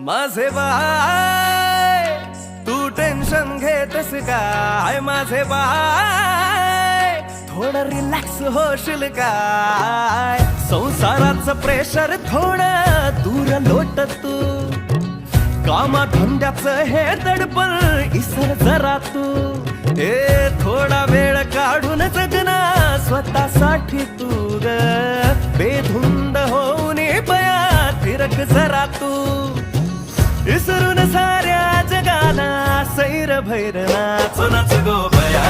माझे बाय तू टेन्शन घेतस काय माझे बाय थोडं रिलॅक्स होशील काय संसाराचं प्रेशर थोडं दूर लोट तू. कामा धंद्याचं हे दडपण इसर जरा तू. ए थोडा वेळ काढून जगना स्वतःसाठी तू बेधुंद होऊन पया फिरक जरा तू. विसरून साऱ्या जगाला सैर भैर नाचो नाच गो बया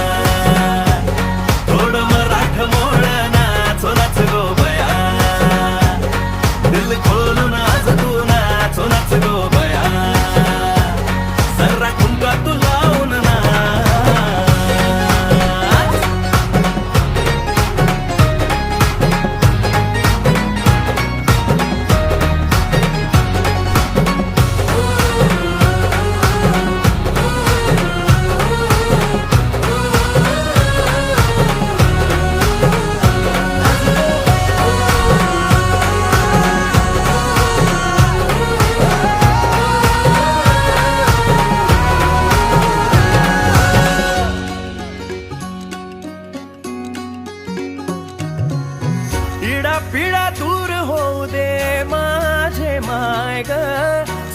इडा पिडा दूर होऊ दे माझे माय ग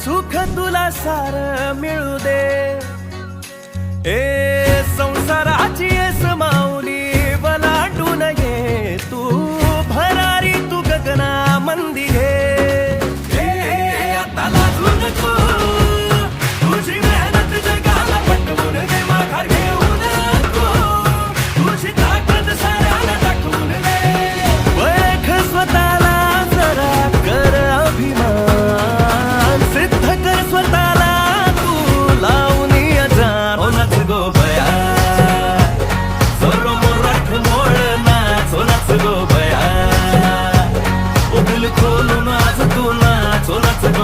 सुख तुला सार मिळू दे. ए Let's go, let's go.